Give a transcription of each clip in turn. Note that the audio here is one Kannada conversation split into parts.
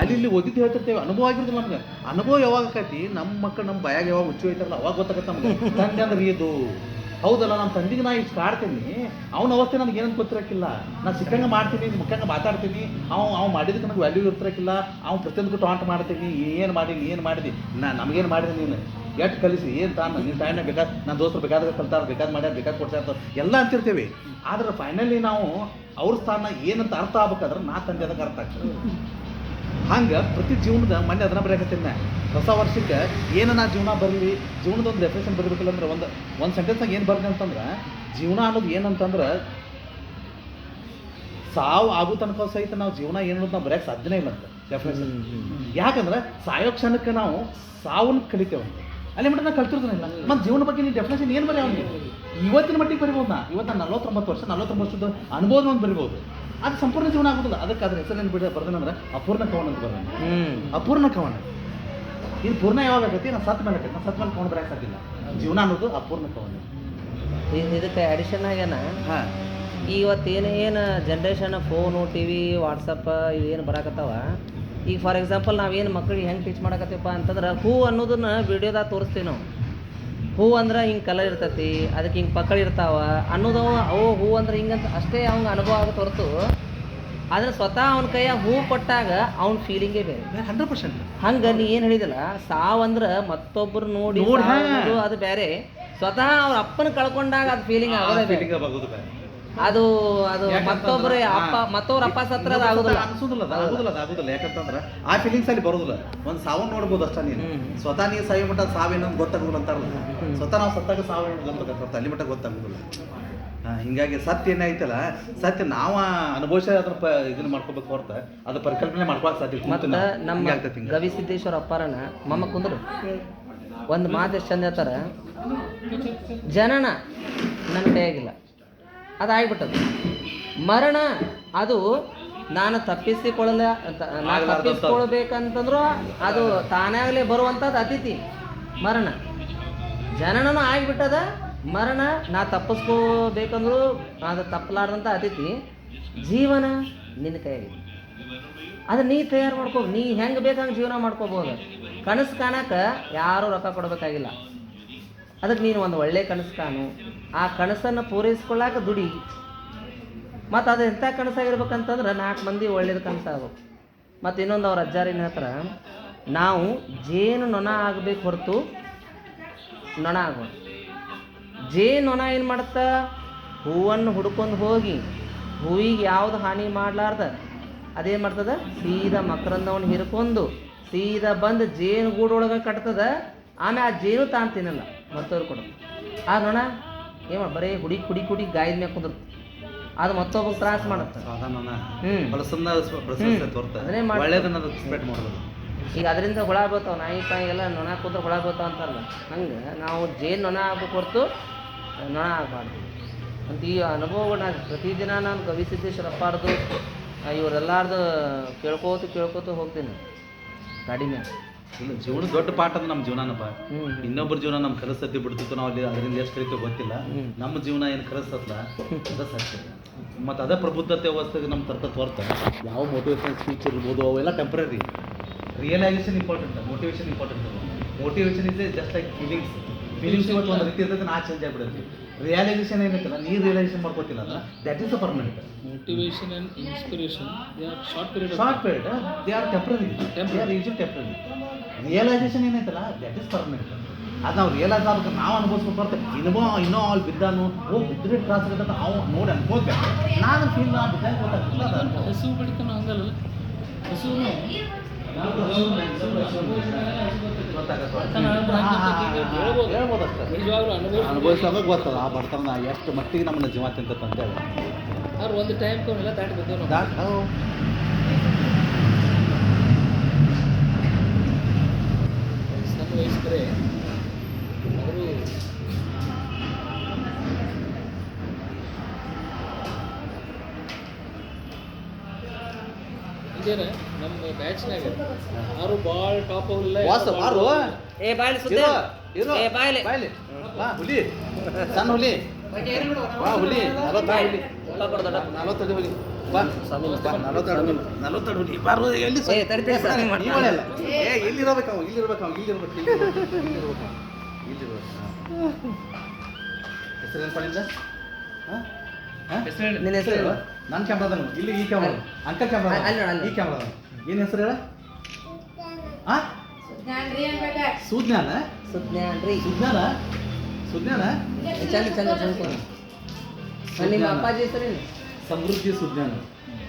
ಅಲ್ಲಿ ಇಲ್ಲಿ ಓದಿದ್ದು ಹೇಳ್ತಿರ್ತೇವೆ. ಅನುಭವ ಆಗಿರೋದಿಲ್ಲ ನಮ್ಗೆ. ಅನುಭವ ಯಾವಾಗ ಆಕತಿ? ನಮ್ಮ ಮಕ್ಕಳು ನಮ್ಮ ಬಾಯಾಗ ಯಾವಾಗ ಹುಚ್ಚು ಹೋಯ್ತಾರಲ್ಲ, ಅವಾಗ ಗೊತ್ತಾಗತ್ತೆ ನಮ್ಗೆ. ತಂದೆ ಅಂದ್ರೆ ಇದು. ಹೌದಲ್ಲ ನಮ್ಮ ತಂದಿಗೆ ನಾ ಇಷ್ಟು ಕಾಡ್ತೀನಿ. ಅವನ ಅವಸ್ಥೆ ನನಗೆ ಏನಂತ ಗೊತ್ತಿರಕ್ಕಿಲ್ಲ ನಾ ಸಿಕ್ಕಂಗೆ ಮಾಡ್ತೀನಿ, ಮುಖ್ಯಂಗೆ ಮಾತಾಡ್ತೀನಿ. ಅವ್ ಅವ್ ಮಾಡಿದಕ್ಕೆ ನನಗೆ ವ್ಯಾಲ್ಯೂ ಇರ್ತಿರಕ್ಕಿಲ್ಲ ಅವ್ನು ಪ್ರತಿಯೊಂದಕ್ಕೂ ಟಾಂಟ್ ಮಾಡ್ತೀನಿ. ಏನು ಮಾಡಿ ಏನು ಮಾಡಿದಿ ನಾ, ನಮಗೇನು ಮಾಡಿದೆ ನೀನು? ಎಷ್ಟು ಕಲಿಸಿ, ಏನು ತಾನು? ನಿನ್ನ ತಾಯಿನ ಬೇಕಾದ ನನ್ನ ದೋಸ್ತರು ಬೇಕಾದ್ರೆ ಕಲ್ತಾರ, ಬೇಕಾದ್ ಮಾಡ್ಯಾರ, ಬೇಕಾದ್ ಇರ್ತಾರೆ ಎಲ್ಲ ಅಂತಿರ್ತೀವಿ. ಆದ್ರೆ ಫೈನಲಿ ನಾವು ಅವ್ರ ಸ್ಥಾನ ಏನಂತ ಅರ್ಥ ಆಗ್ಬೇಕಾದ್ರೆ ನಾ ತಂದೆ ಅದಕ್ಕೆ ಅರ್ಥ ಆಗ್ತದೆ. ಹಂಗೆ ಪ್ರತಿ ಜೀವನದ ಮೊನ್ನೆ ಅದನ್ನ ಬರೆಯಕತ್ತೀನಿ ನಾ. ಹೊಸ ವರ್ಷಕ್ಕೆ ಏನು ನಾ ಜೀವನ ಬರಲಿ ಜೀವನದ ಒಂದು ಡೆಫಿನೇಷನ್ ಬರಬೇಕಿಲ್ಲ ಅಂದ್ರೆ ಒಂದು ಒಂದು ಸೆಂಟೆನ್ಸ್ನಾಗ ಏನು ಬರ್ದೆ ಅಂತಂದ್ರೆ ಜೀವನ ಅನ್ನೋದು ಏನಂತಂದ್ರೆ ಸಾವು ಆಗೋ ತನಕ ಸಹಿತ ನಾವು ಜೀವನ ಏನು ಅನ್ನೋದು ನಾವು ಬರೆಯಕ್ಕೆ ಸಾಧ್ಯನೇ ಇಲ್ಲ ಅಂತ ಡೆಫಿನೇಷನ್ ಯಾಕಂದ್ರೆ ಸಾಯೋ ಕ್ಷಣಕ್ಕೆ ನಾವು ಸಾವನ್ನ ಕಲಿತೇವೆ ಅಲ್ಲಿ ಮಟ್ಟ ನಾವು ಕಲ್ತಿರೋದಿಲ್ಲ ಮತ್ತು ಜೀವನ ಬಗ್ಗೆ ನೀನು ಡೆಫಿನೇಷನ್ ಏನು ಬರೆಯ ಅವನಿಗೆ? ಇವತ್ತಿನ ಮಟ್ಟಿಗೆ ಬರಿಬೋದು ನಾ. ಇವತ್ತು ನಾನು ನಲವತ್ತೊಂಬತ್ತು ವರ್ಷ ನಲವತ್ತೊಂಬತ್ತು ವರ್ಷದ ಅನುಭವನ ಒಂದು ಬರಿಬೋದು. ಅದು ಸಂಪೂರ್ಣ ಜೀವನ ಆಗುದಿಲ್ಲ ಅದಕ್ಕೆ ಅದ್ರ ಏನು ಬಿಡ ಬರ್ದನಂದ್ರೆ ಅಪೂರ್ಣ ಕವನ ಅಂತ ಬರ್ದ ಅಪೂರ್ಣ ಕವನ. ಇದು ಪೂರ್ಣ ಯಾವಾಗ ಆಗೈತಿ ನಾನು ಸತ್ ಮೇಲೆ ಆಗೈತಿ ನಾ ಸತ್ ಮೇಲೆ ಕವನ ಬರೆಯಕ್ಕೆ ಸಾಧ್ಯಲ್ಲ ಜೀವನ ಅನ್ನೋದು ಅಪೂರ್ಣ ಕವನ. ಇದ್- ಇದಕ್ಕೆ ಅಡಿಷನ್ ಆಗ್ಯಾನ? ಹಾಂ. ಇವತ್ತು ಏನು ಏನು generation phone T V WhatsApp ಇವೇನು ಬರಾಕತ್ತಾವ? ಈಗ ಫಾರ್ ಎಕ್ಸಾಂಪಲ್ ನಾವೇನು ಮಕ್ಕಳಿಗೆ ಹೆಂಗೆ ಟೀಚ್ ಮಾಡಕತ್ತೀವಪ್ಪ ಅಂತಂದ್ರೆ ಹೂ ಅನ್ನೋದನ್ನ ವಿಡಿಯೋದಾಗ ತೋರಿಸ್ತೀವಿ ನಾವು. ಹೂ ಅಂದ್ರೆ ಹಿಂಗೆ ಕಲರ್ ಇರ್ತೇತಿ ಅದಕ್ಕೆ ಹಿಂಗೆ ಪಕ್ಕಳ ಇರ್ತಾವ ಅನ್ನೋದು ಅವು ಹೂ ಅಂದ್ರೆ ಹಿಂಗಂತ ಅಷ್ಟೇ ಅವ್ನ ಅನುಭವ ಆಗುತ್ತೆ ಹೊರತು. ಆದರೆ ಸ್ವತಃ ಅವನ ಕೈಯಾಗ ಹೂ ಕೊಟ್ಟಾಗ ಅವ್ನ ಫೀಲಿಂಗೇ ಬೇರೆ. ಹಂಡ್ರೆಡ್ ಪರ್ಸೆಂಟ್ ಹಂಗ ನೀ ಏನು ಹೇಳಿದಿಲ್ಲ ಸಾವಂದ್ರ ಮತ್ತೊಬ್ಬರು ನೋಡಿ ಅದು ಬೇರೆ. ಸ್ವತಃ ಅವ್ರ ಅಪ್ಪನ ಕಳ್ಕೊಂಡಾಗ ಅದು ಫೀಲಿಂಗ್ ಆಗೋದೇ ಬೇರೆ. ಫೀಲಿಂಗ್ ಆಗೋದು ಬೇರೆ. ಅದು ಅದು ಮತ್ತೊಬ್ಬರು ಅಪ್ಪ ಮತ್ತೊಬ್ರು ಅಪ್ಪ ಸತ್ರ ಆಗುದಿಲ್ಲ. ಅನ್ಸೋದಿಲ್ಲ ಆಗುದಿಲ್ಲ ಅದು ಆಗುದಿಲ್ಲ. ಯಾಕಂತಂದ್ರೆ ಆ ಫೀಲಿಂಗ್ಸ್ ಅಲ್ಲಿ ಬರುದಿಲ್ಲ. ಒಂದ್ ಸಾವು ನೋಡ್ಬೋದು ಅಷ್ಟೇ ನೀನು. ಸ್ವತಃ ನೀ ಸಾವಿ ಮಟ್ಟ ಸಾವಿನ ಗೊತ್ತಾಗುದಿಲ್ಲ ಅಂತಾರಲ್ಲ. ಸ್ವತಃ ನಾವು ಸತ್ತಾಗ ಸಾವು ಗೊತ್ತಾಗುತ್ತೆ ಅಲ್ಲಿ ಮಟ್ಟ ಗೊತ್ತಾಗುದಿಲ್ಲ. ಹಿಂಗಾಗಿ ಸತ್ಯ ಏನಾಯ್ತಲ್ಲ ಸತ್ಯ ನಾವ ಅನುಭವಿಸಿ ಅದನ್ನ ಪ ಇದನ್ನ ಮಾಡ್ಕೋಬೇಕು ಹೊರತ ಅದು ಪರಿಕಲ್ಪನೆ ಮಾಡ್ಕೊಳಕ್ ಸಾಧ್ಯ ಮತ್ತೆ. ನಮ್ಮ ಹಿಂಗೆ. ಗವಿಸಿದ್ದೇಶ್ವರ ಅಪ್ಪಾರನ ಮಮ್ಮ ಕುಂದ್ರು. ಒಂದು ಮಾತು ಎಷ್ಟು ಚಂದ ಹೇಳ್ತಾರ? ಜನನ ನನ್ನ ಕೈಯಾಗಿಲ್ಲ. ಅದು ಆಗ್ಬಿಟ್ಟದು ಮರಣ ಅದು ನಾನು ತಪ್ಪಿಸಿಕೊಳ್ಳ ನಾನು. ತಪ್ಪಿಸ್ಕೊಳ್ಬೇಕಂತಂದ್ರು ಅದು ತಾನಾಗಲೇ ಬರುವಂಥದ್ದು ಅತಿಥಿ ಮರಣ. ಜನನೂ ಆಗಿಬಿಟ್ಟದ ಮರಣ ನಾ ತಪ್ಪಿಸ್ಕೋಬೇಕಂದ್ರು ಅದು ತಪ್ಪಲಾರ್ದಂಥ ಅತಿಥಿ ಜೀವನ ನಿನ್ನ ಕೈಯಾಗಿದೆ. ಅದು ನೀ ತಯಾರು ಮಾಡ್ಕೋ ನೀ ಹೆಂಗೆ ಬೇಕಂಗೆ ಜೀವನ ಮಾಡ್ಕೋಬೋದು. ಕನಸು ಕಾಣಕ್ಕೆ ಯಾರೂ ರೊಕ್ಕ ಕೊಡಬೇಕಾಗಿಲ್ಲ. ಅದಕ್ಕೆ ನೀನು ಒಂದು ಒಳ್ಳೆ ಕನಸು ಕಾಣು. ಆ ಕನಸನ್ನು ಪೂರೈಸ್ಕೊಳ್ಳಾಕ ದುಡಿ. ಮತ್ತು ಅದು ಎಂಥ ಕನಸಾಗಿರ್ಬೇಕಂತಂದ್ರೆ ನಾಲ್ಕು ಮಂದಿ ಒಳ್ಳೇದು ಕನಸಾಗಬೇಕು. ಮತ್ತು ಇನ್ನೊಂದು ಅವ್ರ ಅಜ್ಜಾರಿನ ಹತ್ರ, ನಾವು ಜೇನು ನೊಣ ಆಗಬೇಕು ಹೊರತು ನೊಣ ಆಗೋದು. ಜೇನು ನೊಣ ಏನು ಮಾಡುತ್ತಾ? ಹೂವನ್ನು ಹುಡ್ಕೊಂಡು ಹೋಗಿ ಹೂವಿಗೆ ಯಾವುದು ಹಾನಿ ಮಾಡಲಾರ್ದ? ಅದೇನು ಮಾಡ್ತದ? ಸೀದಾ ಮಕರಂದವನ್ನು ಹಿರ್ಕೊಂಡು ಸೀದಾ ಬಂದು ಜೇನು ಗೂಡೊಳಗೆ ಕಟ್ತದ. ಆಮೇಲೆ ಆ ಜೇನು ತಾನು ತಿನ್ನಲ್ಲ. ಮತ್ತವ್ರು ಕೊಡು ಆ ನೋಣ ಏಮ ಬರೀ ಹುಡಿ ಕುಡಿ ಕುಡಿ ಗಾಯದ ಮ್ಯಾಗ ಕುಂದ್ರು. ಅದು ಮತ್ತೊಬ್ಬ ತ್ರಾಸ ಮಾಡುತ್ತೆ. ಈಗ ಅದರಿಂದ ಹುಳ ಬೀಳ್ತಾವ ನಾಯಿ ಪಾಯಿ ಎಲ್ಲ ನೊಣ ಕೂತ್ರೆ ಹುಳ ಬೀಳ್ತಾವ ಅಂತಾರಲ್ಲ. ಹಂಗೆ ನಾವು ಜೇನು ನೊಣ ಆಗ್ಬೇಕು ಹೊರತು ನೊಣ ಆಗಬಾರ್ದು ಅಂತ ಈ ಅನುಭವಗಳನ್ನ ಪ್ರತಿದಿನ ನಾನು ಕವಿ ಸಿದ್ದೇಶ್ವರಪ್ಪಾರ್ದು ಇವರೆಲ್ಲಾರ್ದು ಕೇಳ್ಕೋತ ಕೇಳ್ಕೋತು ಹೋಗ್ತೀನಿ. ಗಾಡಿ ಇಲ್ಲ ಜೀವನ ದೊಡ್ಡ ಪಾಠ ಅಂದ್ರೆ ನಮ್ಮ ಜೀವನನಪ್ಪ. ಹ್ಞೂ ಇನ್ನೊಬ್ಬರ ಜೀವನ ನಮ್ಮ ಕಲಿಸತ್ತಿ ಬಿಡ್ತಿತ್ತು ನಾವು ಅಲ್ಲಿ ಅದರಿಂದ ಎಷ್ಟು ಕಲಿತೀವಿ ಗೊತ್ತಿಲ್ಲ. ನಮ್ಮ ಜೀವನ ಏನು ಕಲಸತ್ತಲ್ಲ ಅದ ಸತ್ಯ ಮತ್ತು ಅದೇ ಪ್ರಬುದ್ಧತೆ ವ್ಯವಸ್ಥೆಗೆ ನಮ್ಮ ತರ್ತತ್ ತೋರ್ತ. ಯಾವ ಮೋಟಿವೇಶನ್ ಸ್ಪೀಚ್ ಇರ್ಬೋದು ಅವೆಲ್ಲ temporary realisation important motivation important motivation is just like feelings feelings ಇವತ್ತು ಒಂದು ರೀತಿ ಇರ್ತದೆ ನಾ ಚೇಂಜ್ ಆಗಿಬಿಡುತ್ತೆ. ರಿಯಲೈಸೇಷನ್ ಏನೈತಲ್ಲ ನೀ ರಿಯಲೈಸೇಷನ್ ಮಾಡ್ಕೋತಿಲ್ಲ ಅಂದ್ರೆ that is a permanent motivation and inspiration they are short period short period they are temporary they are is temporary realisation ಏನೈತಲ್ಲ ದಟ್ ಇಸ್ ಪರ್ಮನೆಂಟ್ ಅದು ನಾವು ರಿಯಲೈಸ್ ಆಗ್ಬೇಕು ನಾವು ಅನುಭವಿಸ್ಬೇಕು ಬರ್ತದೆ ಇನ್ನೊಬ್ಬ ಇನ್ನೂ ಅಲ್ಲಿ ಬಿದ್ದಾನು ಓ ಬಿದ್ದರೆ ತ್ರಾಸ ಆಗತ್ತೆ ಅವ ನೋಡಿ ಅನ್ಕೋಬೇಕು ನಾನು ಫೀಲ್ ಬಿದ್ದಾಗ ಗೊತ್ತಾಗ್ತಿಲ್ಲ. ಹಸು ಬಿಡ್ತಾನೆ ಹಂಗಲ್ಲ ಹಸು ಅನುಭವಿಸ್ಲಾಗ ಗೊತ್ತದ ಆ ಬರ್ತನ ಎಷ್ಟು ಮಟ್ಟಿಗೆ ನಮ್ಮನ್ನ ಜೀವ ತಿಂತತ್ ಅಂತೇಳಿ ಅವ್ರು ಒಂದು ಟೈಮ್ ದಾಟಿ ಬಂದವು ನಾವು ದಾಟ್ ಇದೇನ ನಮ್ಮ ಬ್ಯಾಚ್ನಾಗ ಯಾರು ಭಾಳ ಟಾಪ್ ಇಲ್ಲ ವಾಸ ಮಾರು. ಏ ಬಾಯ್ಲಿ ಸುದ್ದಿ ಇರು, ಇರು. ಏ ಬಾಯ್ಲಿ. ಬಾಯ್ಲಿ. ಬಾ ಹುಲಿ. ಸಣ್ಣ ಹುಲಿ. ಬಾ ಹುಲಿ. ನಲವತ್ತು ಹುಲಿ. ಊಟ ಕೊಡು ದೊಡ್ಡಪ್ಪ. ನಲವತ್ತೈದು ಹುಲಿ. ಬಾ. ಬಾ ನಲವತ್ತೆರಡು ನಲವತ್ತೆರಡು ಹುಲಿ. ಬಾರೋ ಎಲ್ಲಿ ಏ, ತಡಿ, ತಡಿ, ಸ್ವಾಮಿ ಇಲ್ಲಿ ನೀ ಮಾಡಲ್ಲ ಏ. ಇಲ್ಲಿರ್ಬೇಕು ಅವ ಇಲ್ಲಿರ್ಬೇಕು ಇಲ್ಲಿರ್ಬೇಕು ಇಲ್ಲಿರ್ಬೇಕು ಇಲ್ಲಿರ್ಬೇಕು ಹೆಸರೇನು ಹೇಳಿ. ನಿನ್ನ ಹೆಸರು ಹೇಳು. ನನ್ನ ಕ್ಯಾಮ್ರಾದ ಇಲ್ಲಿ ಈ ಕ್ಯಾಮ್ರಾ ಅಂಕಲ್ ಕ್ಯಾಮ್ರಾ. ಈ ಕ್ಯಾಮ್ರಾ ಏನು ಹೆಸರು ಹೇಳ? ಆ? ಸುಜ್ಞಾನ ಸುಜ್ಞಾನ್? ರೀ ಸುಜ್ಞಾನ? ಸುಜ್ಞಾನ? ಚಂದ ಚಂದ ನಿಮ್ಮ ಅಪ್ಪಾಜಿ ಹೆಸರೇನು ಸಮೃದ್ಧಿ ಸುಜ್ಞಾನ.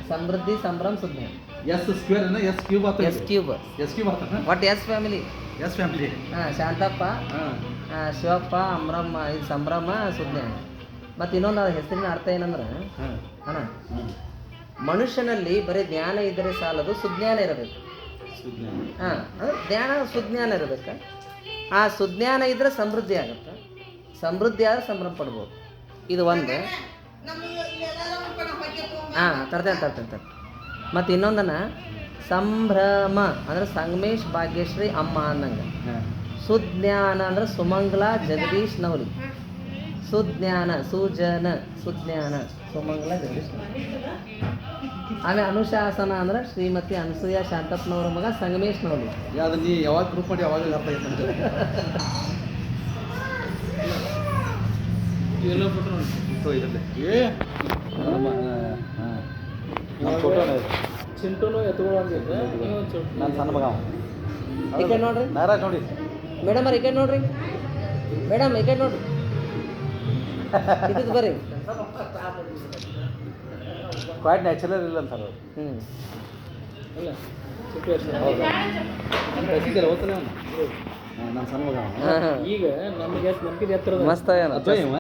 ಸಮೃದ್ಧಿ ಸಂಭ್ರಮ ಸುಜ್ಞಾನ. ಎಸ್ ಸ್ಕ್ವೇರ್ ಎಸ್ ಕ್ಯೂಬ್ ಆಗ್ತದೆ. S cube. ಎಸ್ ಕ್ಯೂಬ್ ಆಗ್ತದೆ. ಒಟ್ಟು ಎಸ್ ಫ್ಯಾಮಿಲಿ. S family. ಹಾಂ ಶಾಂತಪ್ಪ ಹಾಂ. ಆ, ಶಿವಪ್ಪ ಅಮ್ರಮ್ಮ ಇದು ಸಂಭ್ರಮ ಸುಜ್ಞಾನ. ಮತ್ತು ಇನ್ನೊಂದು ಅದ್ರ ಹೆಸರಿನ ಅರ್ಥ ಏನಂದ್ರೆ ಹಾಂ. ಅಣ್ಣ ಮನುಷ್ಯನಲ್ಲಿ ಬರೀ ಜ್ಞಾನ ಇದ್ದರೆ ಸಾಲದು ಸುಜ್ಞಾನ ಇರಬೇಕು. ಹಾಂ ಅಂದ್ರೆ ಜ್ಞಾನ ಸುಜ್ಞಾನ ಇರಬೇಕು. ಆ ಸುಜ್ಞಾನ ಇದ್ರೆ ಸಮೃದ್ಧಿ ಆಗುತ್ತೆ. ಸಮೃದ್ಧಿ ಆದ್ರೆ ಸಂಭ್ರಮ ಪಡ್ಬೋದು. ಇದು ಒಂದು. ಹಾಂ ತರ್ತೇನೆ ತರ್ತೇನೆ ತರ್ತೇನೆ. ಮತ್ತು ಇನ್ನೊಂದನ ಸಂಭ್ರಮ ಅಂದ್ರೆ ಸಂಗಮೇಶ್ ಭಾಗ್ಯಶ್ರೀ ಅಮ್ಮ ಅನ್ನಂಗೆ. ಸುಜ್ಞಾನ ಅಂದ್ರೆ ಸುಮಂಗ್ಲಾ ಜಗದೀಶ್ ನವಲಿ. ಸುಜ್ಞಾನ ಸುಜನ ಸುಜ್ಞಾನ. ಸುಮಂಗಲ ಜಗದೀಶ್ ಆಮೇಲೆ ಅನುಶಾಸನ ಅಂದ್ರೆ ಶ್ರೀಮತಿ ಅನಸೂಯ ಶಾಂತಪ್ಪನವರ ಮಗ ಸಂಗಮೇಶ್ ನೋಡಿ ಯಾವ್ದು ನೀ ಯಾವಾಗ ಗ್ರೂಪ್ ಮಾಡಿ ಯಾವಾಗ ಅರ್ಥ ಆಯ್ತು ಫೋಟೋ ಫೋಟೋ ಇದರಲ್ಲಿ ಏ! ಇದೆ. ಚಿಂಟುನು ನಾನು ಸಣ್ಣ ಮಗ ನೋಡ್ರಿ. ನಾರಾಜ್ ನೋಡಿ. ಮೇಡಮ್ ಅವ್ರ ಈ ಕಡೆ ನೋಡ್ರಿ. ಮೇಡಮ್ ಇಕೆ ನೋಡ್ರಿ. ಇದಕ್ಕೆ ಬರ್ರಿ ಕ್ವಾಯ್ಟ್ ನ್ಯಾಚುರಲ್ ಇಲ್ಲ ಅಂತಾರೆ ಅವ್ರು ಹ್ಞೂ ಹೌದಾ? ನಾನು ಸಣ್ಣ ಹಾಂ ಈಗ ನಮಗೆ ಎಷ್ಟು ನಂಬಿಕೆ ಮಸ್ತ್ ಇವ